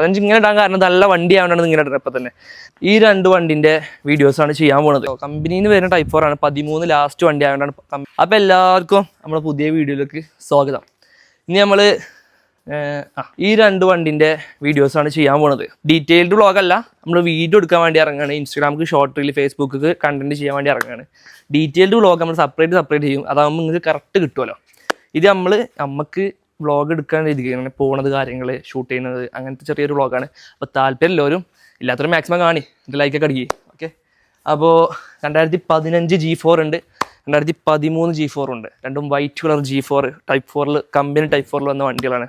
പതിനഞ്ച് ഇങ്ങനെ ഇടാൻ കാരണം നല്ല വണ്ടി ആയതുകൊണ്ടാണ് ഇങ്ങനെ ഇടുന്നത് ഇപ്പം തന്നെ. ഈ രണ്ട് വണ്ടിന്റെ വീഡിയോസ് ആണ് ചെയ്യാൻ പോണത്. കമ്പനിയിൽ വരുന്ന ടൈപ്പ് ഫോർ ആണ് പതിമൂന്ന് ലാസ്റ്റ് വണ്ടി ആയതുകൊണ്ടാണ് അപ്പം എല്ലാവർക്കും നമ്മുടെ പുതിയ വീഡിയോയിലേക്ക് സ്വാഗതം. ഇനി നമ്മൾ ഈ രണ്ട് വണ്ടിന്റെ വീഡിയോസ് ആണ് ചെയ്യാൻ പോണത്. ഡീറ്റെയിൽഡ് വ്ളോഗല്ല നമ്മൾ വീഡിയോ എടുക്കാൻ വേണ്ടി ഇറങ്ങുകയാണ് ഇൻസ്റ്റാഗ്രാമിക്ക് ഷോർട്ട് റീൽ ഫേസ്ബുക്ക് കണ്ടന്റ് ചെയ്യാൻ വേണ്ടി ഇറങ്ങുകയാണ് ഡീറ്റെയിൽഡ് വ്ളോഗ് നമ്മൾ സെപ്പറേറ്റ് സെപ്പറേറ്റ് ചെയ്യും. അതാകുമ്പോൾ നിങ്ങൾക്ക് കറക്റ്റ് കിട്ടുമല്ലോ ഇത് നമ്മൾ നമുക്ക് വ്ളോഗ് എടുക്കാൻ ഇരിക്കുകയാണ് പോണത് കാര്യങ്ങൾ ഷൂട്ട് ചെയ്യുന്നത് അങ്ങനത്തെ ചെറിയൊരു വ്ളോഗാണ് അപ്പോൾ താല്പര്യം എല്ലാവരും ഇല്ലാത്തവരും മാക്സിമം കാണി. എന്റെ ലൈക്കൊക്കെ അടിക്കുക ഓക്കെ അപ്പോൾ രണ്ടായിരത്തി പതിനഞ്ച് ജി ഫോർ ഉണ്ട്. രണ്ടായിരത്തി പതിമൂന്ന് ജി ഫോർ ഉണ്ട്. രണ്ടും white colour G four type ഫോറിൽ കമ്പനി ടൈപ്പ് ഫോറിൽ വന്ന വണ്ടികളാണ്.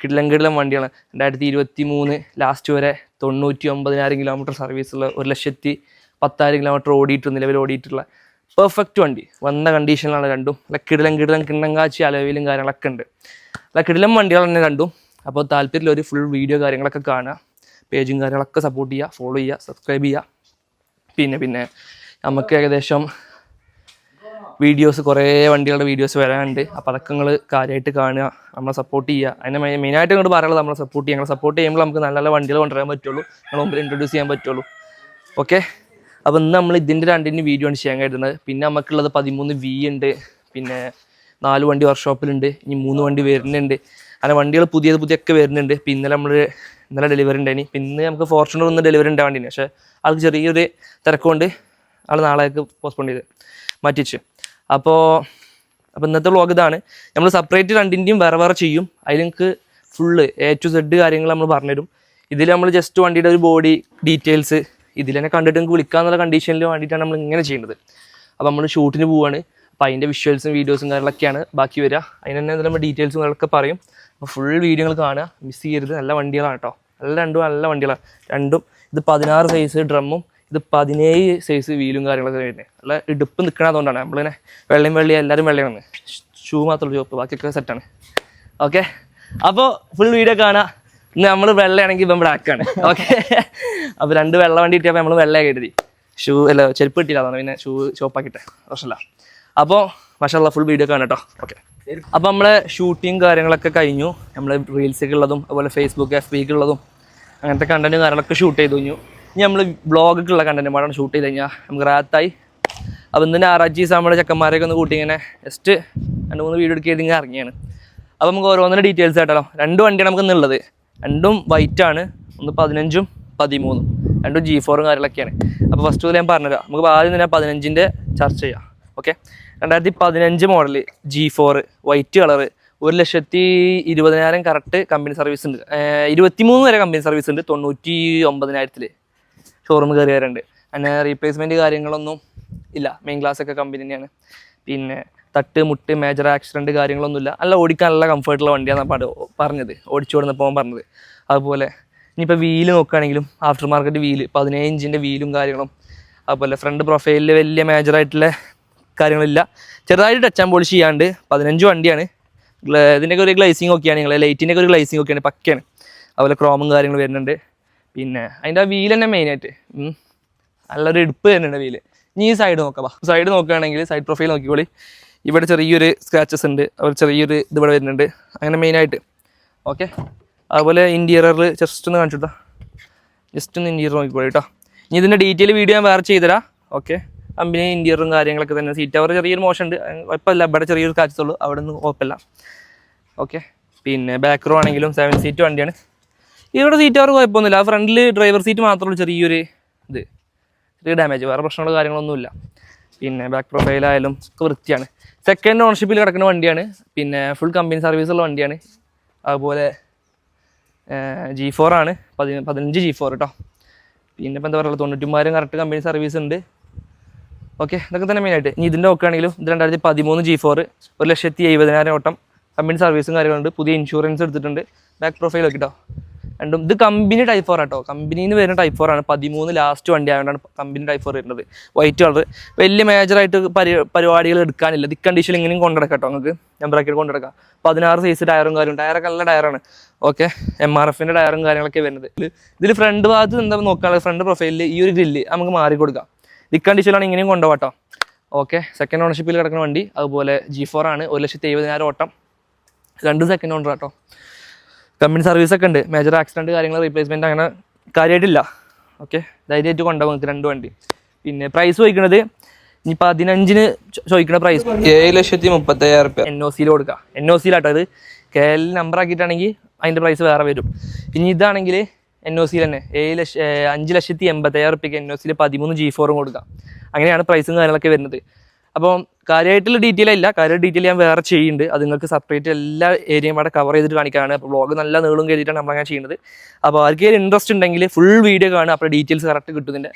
കിടിലം കിടിലം വണ്ടികളാണ്. രണ്ടായിരത്തി ഇരുപത്തി മൂന്ന് ലാസ്റ്റ് വരെ തൊണ്ണൂറ്റി ഒമ്പതിനായിരം കിലോമീറ്റർ സർവീസുള്ള ഒരു ലക്ഷത്തി പത്തായിരം കിലോമീറ്റർ ഓടിയിട്ട് നിലവിൽ ഓടിയിട്ടുള്ള പെർഫെക്റ്റ് വണ്ടി. വന്ന കണ്ടീഷനിലാണ് രണ്ടും അല്ല കിടിലം കിടിലം കിണ്ണങ്കാച്ചി അലവിലും കാര്യങ്ങളൊക്കെ ഉണ്ട്. അല്ല കിടിലം വണ്ടികൾ തന്നെ രണ്ടും അപ്പോൾ താല്പര്യമുള്ള ഒരു ഫുൾ വീഡിയോ കാര്യങ്ങളൊക്കെ കാണുക. പേജും കാര്യങ്ങളൊക്കെ സപ്പോർട്ട് ചെയ്യുക ഫോളോ ചെയ്യുക സബ്സ്ക്രൈബ് ചെയ്യുക. പിന്നെ പിന്നെ നമുക്ക് ഏകദേശം വീഡിയോസ് കുറേ വണ്ടികളുടെ വീഡിയോസ് വരാനുണ്ട്. അപ്പോൾ അതൊക്കെ നിങ്ങൾ കാര്യമായിട്ട് കാണുക. നമ്മളെ സപ്പോർട്ട് ചെയ്യുക. അതിനെ മെയിൻ മെയിനായിട്ട് ഇങ്ങോട്ട് പറയാനുള്ളത് നമ്മളെ സപ്പോർട്ട് ചെയ്യുക. നമ്മളെ സപ്പോർട്ട് ചെയ്യുമ്പോൾ നമുക്ക് നല്ല നല്ല വണ്ടികൾ കൊണ്ടുവരാൻ പറ്റുള്ളൂ. നിങ്ങൾ മുമ്പിൽ ഇൻട്രൊഡ്യൂസ് ചെയ്യാൻ പറ്റുള്ളൂ. ഓക്കെ അപ്പോൾ ഇന്ന് നമ്മൾ ഇതിന്റെ രണ്ടിന്റെ വീഡിയോ ആണ് ചെയ്യാൻ കഴിയുന്നത് പിന്നെ നമുക്കുള്ളത് പതിമൂന്ന് വി ഉണ്ട്. പിന്നെ നാല് വണ്ടി വർക്ക്ഷോപ്പിലുണ്ട് ഇനി മൂന്ന് വണ്ടി വരുന്നുണ്ട്. അങ്ങനെ വണ്ടികൾ പുതിയത് പുതിയൊക്കെ വരുന്നുണ്ട്. പിന്നെ ഇന്നലെ നമ്മൾ ഇന്നലെ ഡെലിവറി ഉണ്ടായിനി. പിന്നെ നമുക്ക് ഫോർച്യൂണർ ഒന്ന് ഡെലിവറി ഉണ്ടാവേണ്ടി പക്ഷേ ആൾക്ക് ചെറിയൊരു തിരക്കുകൊണ്ട് ആൾ നാളേക്ക് പോസ്റ്റ്പോൺ ചെയ്ത് മാറ്റിച്ച് അപ്പോൾ അപ്പോൾ ഇന്നത്തെ വ്ളോഗ് ഇതാണ്. നമ്മൾ സെപ്പറേറ്റ് രണ്ടിന്റെയും വേറെ വേറെ ചെയ്യും. അതിൽ നിങ്ങൾക്ക് ഫുള്ള് എ ടു സെഡ് കാര്യങ്ങൾ നമ്മൾ പറഞ്ഞുതരും. ഇതിൽ നമ്മൾ ജസ്റ്റ് വണ്ടിയുടെ ഒരു ബോഡി ഡീറ്റെയിൽസ് ഇതിൽ തന്നെ കണ്ടിട്ട് നിങ്ങൾക്ക് വിളിക്കാന്നുള്ള കണ്ടീഷനിൽ വേണ്ടിയിട്ടാണ് നമ്മൾ ഇങ്ങനെ ചെയ്യുന്നത്. അപ്പോൾ നമ്മൾ ഷൂട്ടിന് പോവുകയാണ് അപ്പോൾ അതിന്റെ വിഷ്വൽസും വീഡിയോസും കാര്യങ്ങളൊക്കെയാണ് ബാക്കി വരിക അതിന് തന്നെ നമ്മൾ ഡീറ്റെയിൽസും കാര്യങ്ങളൊക്കെ പറയും. അപ്പോൾ ഫുൾ വീഡിയോകൾ കാണുക. മിസ് ചെയ്യരുത്. നല്ല വണ്ടികളാണ് കേട്ടോ. നല്ല രണ്ടും നല്ല വണ്ടികളാണ്. രണ്ടും ഇത് പതിനാറ് സൈസ് ഡ്രമ്മും ഇത് പതിനേഴ് സൈസ് വീലും കാര്യങ്ങളൊക്കെ വരുന്നത് നല്ല ഇടുപ്പ് നിൽക്കണതുകൊണ്ടാണ് നമ്മളിങ്ങനെ വെള്ളയും വെള്ളയും എല്ലാവരും വെള്ളയാണ് ഷൂ മാത്രമുള്ള ചോപ്പ് ബാക്കിയൊക്കെ സെറ്റാണ് ഓക്കെ അപ്പോൾ ഫുൾ വീഡിയോ കാണാം നമ്മൾ വെള്ളയാണെങ്കിൽ ഇപ്പം ബ്ലാക്കാണ് ഓക്കെ അപ്പോൾ രണ്ട് വെള്ള വണ്ടി കിട്ടിയപ്പോൾ നമ്മൾ വെള്ളയൊക്കെ കരുതി ഷൂ അല്ല ചെരുപ്പ് കിട്ടിയില്ല പിന്നെ ഷൂ ഷോപ്പാക്കിട്ടെ പ്രശ്നമില്ല. അപ്പോൾ മഷാല്ല ഫുൾ വീഡിയോ കാണാം ഓക്കെ അപ്പോൾ നമ്മളെ ഷൂട്ടിങ് കാര്യങ്ങളൊക്കെ കഴിഞ്ഞു. നമ്മൾ റീൽസൊക്കെ ഉള്ളതും അതുപോലെ ഫേസ്ബുക്ക് എഫ് ബിക്ക് ഉള്ളതും അങ്ങനത്തെ കണ്ടന്റും കാര്യങ്ങളൊക്കെ ഷൂട്ട് ചെയ്ത് കഴിഞ്ഞു. ഇനി നമ്മൾ ബ്ലോഗൊക്കെയുള്ള കണ്ടന്റ് പാടാണ് ഷൂട്ട് ചെയ്ത് കഴിഞ്ഞാൽ നമുക്ക് റാത്തായി. അപ്പോൾ ഇന്ന് ഞായറാഴ്ച നമ്മുടെ ചെക്കന്മാരെയൊക്കെ ഒന്ന് കൂട്ടി ഇങ്ങനെ ജസ്റ്റ് രണ്ട് മൂന്ന് വീഡിയോ എടുക്കുക ഇങ്ങനെ ഇറങ്ങിയാണ്. അപ്പോൾ നമുക്ക് ഓരോന്നിന്റെ ഡീറ്റെയിൽസ് ആയിട്ടല്ലോ രണ്ട് വണ്ടിയാണ് നമുക്ക് ഇന്നുള്ളത്. രണ്ടും വൈറ്റ് ആണ്. ഒന്ന് പതിനഞ്ചും പതിമൂന്നും. രണ്ടും ജി ഫോറും കാര്യങ്ങളൊക്കെയാണ്. അപ്പോൾ ഫസ്റ്റ് മുതൽ ഞാൻ പറഞ്ഞുതരാം. നമുക്ക് ആദ്യം തന്നെ പതിനഞ്ചിന്റെ ചർച്ച ചെയ്യാം. ഓക്കെ രണ്ടായിരത്തി പതിനഞ്ച് model G four white colour ഒരു ലക്ഷത്തി ഇരുപതിനായിരം കറക്റ്റ് കമ്പനി സർവീസ് ഉണ്ട്. ഇരുപത്തിമൂന്ന് വരെ കമ്പനി സർവീസ് ഉണ്ട്. തൊണ്ണൂറ്റി ഒമ്പതിനായിരത്തിൽ ഷോറൂം കയറി വരുന്നുണ്ട് അങ്ങനെ റീപ്ലേസ്മെന്റ് കാര്യങ്ങളൊന്നും ഇല്ല. മെയിൻ ക്ലാസ് ഒക്കെ കമ്പനി തന്നെയാണ് പിന്നെ തട്ട് മുട്ട് മേജർ ആക്സിഡന്റ് കാര്യങ്ങളൊന്നുമില്ല. അല്ല ഓടിക്കാൻ നല്ല കംഫർട്ടുള്ള വണ്ടിയാണ് പറഞ്ഞത്. ഓടിച്ചു കൊടുന്നപ്പോൾ പറഞ്ഞത്. അതുപോലെ ഇനിയിപ്പോൾ വീൽ നോക്കുകയാണെങ്കിലും ആഫ്റ്റർ മാർക്കറ്റ് വീൽ പതിനേഴ് വീലും കാര്യങ്ങളും. അതുപോലെ ഫ്രണ്ട് പ്രൊഫൈലിൽ വലിയ മേജറായിട്ടുള്ള കാര്യങ്ങളില്ല. ചെറുതായിട്ട് ടച്ച് ആൻഡ് പോളിഷ് ചെയ്യാണ്ട് പതിനഞ്ച് വണ്ടിയാണ്. ഇതിന്റെയൊക്കെ ഒരു ഗ്ലൈസിങ് ഒക്കെയാണ് നിങ്ങൾ ലൈറ്റിന്റെയൊക്കെ ഒരു ഗ്ലൈസിങ് ഒക്കെയാണ് പക്കയാണ്. അതുപോലെ ക്രോമും കാര്യങ്ങൾ വരുന്നുണ്ട്. പിന്നെ അതിന്റെ ആ വീൽ തന്നെ മെയിനായിട്ട് നല്ലൊരു ഇടുപ്പ് തന്നെയുണ്ട് വീൽ ഇനി ഈ സൈഡ് നോക്കാം. സൈഡ് നോക്കുകയാണെങ്കിൽ സൈഡ് പ്രൊഫൈൽ നോക്കിക്കോളി. ഇവിടെ ചെറിയൊരു സ്ക്രാച്ചസ് ഉണ്ട്. അതുപോലെ ചെറിയൊരു ഇത് ഇവിടെ വരുന്നുണ്ട്. അങ്ങനെ മെയിനായിട്ട് ഓക്കെ അതുപോലെ ഇന്റീരിയറിൽ ജസ്റ്റ് ഒന്ന് കാണിച്ചു ജസ്റ്റ് ഒന്ന് ഇന്റീരിയർ നോക്കിക്കോളൂ കേട്ടോ. ഇനി ഇതിന്റെ ഡീറ്റെയിൽ വീഡിയോ ഞാൻ വേറെ ചെയ്തുതരാം. ഓക്കെ കമ്പനി ഇന്റീരിയറും കാര്യങ്ങളൊക്കെ തന്നെ. സീറ്റ് അവർ ചെറിയൊരു മോശം ഉണ്ട് കുഴപ്പമില്ല. ഇവിടെ ചെറിയൊരു കാച്ചത്തുള്ളൂ അവിടെ നിന്ന് കുഴപ്പമില്ല. ഓക്കെ പിന്നെ ബാക്ക് റോ ആണെങ്കിലും സെവൻ സീറ്റ് വണ്ടിയാണ്. ഇവിടെ സീറ്റ് അവർ കുഴപ്പമൊന്നുമില്ല. ഫ്രണ്ടിൽ ഡ്രൈവർ സീറ്റ് മാത്രമേ ഉള്ളൂ ചെറിയൊരു ഇത്. ചെറിയ ഡാമേജ് വേറെ പ്രശ്നങ്ങളോ കാര്യങ്ങളൊന്നുമില്ല പിന്നെ ബാക്ക് പ്രൊഫൈലായാലും ഒക്കെ വൃത്തിയാണ്. സെക്കൻഡ് ഓണർഷിപ്പിൽ കിടക്കുന്ന വണ്ടിയാണ്. പിന്നെ ഫുൾ കമ്പനി സർവീസ് ഉള്ള വണ്ടിയാണ്. അതുപോലെ ജി ഫോർ ആണ്. പതി പതിനഞ്ച് ജി ഫോർ കേട്ടോ പിന്നെ ഇപ്പം എന്താ പറയുക തൊണ്ണൂറ്റിമാരും കറക്റ്റ് കമ്പനി സർവീസ് ഉണ്ട്. ഓക്കെ ഇതൊക്കെ തന്നെ മെയിനായിട്ട് ഇനി ഇതിന്റെ നോക്കുകയാണെങ്കിലും ഇത് രണ്ടായിരത്തി പതിമൂന്ന് ജി ഫോർ ഒരു ലക്ഷത്തി എഴുപതിനായിരം ഓട്ടം കമ്പനി സർവീസും കാര്യങ്ങളുണ്ട് പുതിയ ഇൻഷുറൻസ് എടുത്തിട്ടുണ്ട്. ബാക്ക് പ്രൊഫൈൽ ഒക്കെ കേട്ടോ രണ്ടും. ഇത് കമ്പനി ടൈപ്പ് ഫോർ ആട്ടോ. കമ്പനിയിൽ വരുന്ന ടൈപ്പ് ഫോർ ആണ്. പതിമൂന്ന് ലാസ്റ്റ് വണ്ടി ആയതുകൊണ്ടാണ് കമ്പനി ടൈപ്പ് ഫോർ വരുന്നത്. വൈറ്റ് കളർ വലിയ മേജറായിട്ട് പരി പരിപാടികൾ എടുക്കാനില്ല. ഇത് കണ്ടീഷൻ ഇങ്ങനെയും കൊണ്ടുനടക്കാം കേട്ടോ നിങ്ങൾക്ക് ഞാൻ ബ്രാക്കറ്റ് കൊണ്ടുനടക്കാം. പതിനാറ് സൈസ് ടയറും കാര്യം ടയറൊക്കെ നല്ല ടയറാണ് ഓക്കെ എം ആർ എഫിന്റെ ടയറും കാര്യങ്ങളൊക്കെ വരുന്നത്. ഇതിൽ ഫ്രണ്ട് ഭാഗത്ത് എന്താ നോക്കുകയാണെങ്കിൽ ഫ്രണ്ട് പ്രൊഫൈലിൽ ഈ ഒരു ഗ്രില്ല് നമുക്ക് മാറി കൊടുക്കാം. ദിക്ക് കണ്ടീഷനിലാണ് ഇങ്ങനെയും കൊണ്ടുപോകാം ഓക്കെ സെക്കൻഡ് ഓണർഷിപ്പിൽ കിടക്കുന്ന വണ്ടി. അതുപോലെ ജി ഫോർ ആണ്. ഒരു ലക്ഷത്തി എഴുപതിനായിരം ഓട്ടം. രണ്ട് സെക്കൻഡ് ഓണർ കേട്ടോ കമ്പനി സർവീസ് ഒക്കെ ഉണ്ട്. മേജർ ആക്സിഡന്റ് കാര്യങ്ങൾ റീപ്ലേസ്മെന്റ് അങ്ങനെ കാര്യമായിട്ടില്ല ഓക്കെ ധൈര്യമായിട്ട് കൊണ്ടുപോകും നിങ്ങൾക്ക് രണ്ട് വണ്ടി. പിന്നെ പ്രൈസ് ചോദിക്കുന്നത് ഇനി പതിനഞ്ചിന് ചോദിക്കുന്ന പ്രൈസ് ഏഴ് ലക്ഷത്തി മുപ്പത്തയ്യായിരം റുപ്യ. എൻ ഒ സിയിൽ കൊടുക്കുക എൻ ഒ സിയിലാട്ടോ അത് കെ എൽ നമ്പർ ആക്കിയിട്ടാണെങ്കിൽ അതിന്റെ പ്രൈസ് വേറെ വരും. ഇനി ഇതാണെങ്കിൽ എൻ ഒ സിയിൽ തന്നെ ഏഴ് ലക്ഷ അഞ്ച് ലക്ഷത്തി എൺപത്തയ്യായിരം റുപ്യക്ക് എൻ ഒ സിയിൽ പതിമൂന്ന് ജി ഫോറും കൊടുക്കാം. അങ്ങനെയാണ് പ്രൈസും കാര്യങ്ങളൊക്കെ വരുന്നത്. അപ്പോൾ കാര്യമായിട്ടുള്ള ഡീറ്റെയിൽ ഇല്ല. കാര്യം ഡീറ്റെയിൽ ഞാൻ വേറെ ചെയ്യുന്നുണ്ട്. അത് നിങ്ങൾക്ക് സെപ്പറേറ്റ് എല്ലാ ഏരിയയും അവിടെ കവർ ചെയ്തിട്ട് കാണിക്കാനാണ്. അപ്പോൾ ബ്ലോഗ് നല്ല നീളും കരുതിയിട്ടാണ് നമ്മൾ ഞാൻ ചെയ്യുന്നത് അപ്പോൾ ആർക്കെങ്കിലും ഇൻട്രസ്റ്റ് ഉണ്ടെങ്കിൽ ഫുൾ വീഡിയോ കാണുക. അപ്പോൾ ഡീറ്റെയിൽസ് കറക്റ്റ് കിട്ടുന്നതിന്റെ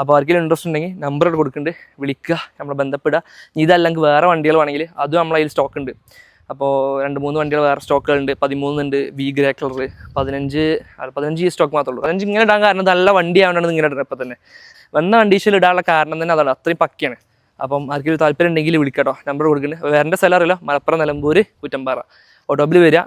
അപ്പോൾ ആർക്കെങ്കിലും ഇൻട്രസ്റ്റ് ഉണ്ടെങ്കിൽ നമ്പർ കൊടുക്കുന്നുണ്ട്. വിളിക്കുക. നമ്മളെ ബന്ധപ്പെടുക. ഇതല്ലെങ്കിൽ വേറെ വണ്ടികൾ വേണമെങ്കിൽ അതും നമ്മൾ കയ്യിൽ സ്റ്റോക്ക് ഉണ്ട്. അപ്പോൾ രണ്ട് മൂന്ന് വണ്ടികൾ വേറെ സ്റ്റോക്കുകളുണ്ട് പതിമൂന്നുണ്ട് വി ഗ്രേ കളർ പതിനഞ്ച് പതിനഞ്ച് ഈ സ്റ്റോക്ക് മാത്രമേ ഉള്ളൂ. പതിനഞ്ച് ഇങ്ങനെ ഇടാൻ കാരണം നല്ല വണ്ടി ആവണമെന്ന് ഇങ്ങനെ ഇടണം ഇപ്പം തന്നെ. വന്ന കണ്ടീഷനിൽ ഇടാനുള്ള കാരണം തന്നെ അതാണ്. അത്രയും പക്കയാണ്. അപ്പം ആർക്കൊരു താല്പര്യം ഉണ്ടെങ്കിൽ വിളിക്കട്ടോ. നമ്പർ കൊടുക്കുന്നുണ്ട് വേറെ സ്ഥലം അറിയില്ല. മലപ്പുറം നിലമ്പൂർ കുറ്റമ്പാറ. ഓട്ടോബിൽ വരിക.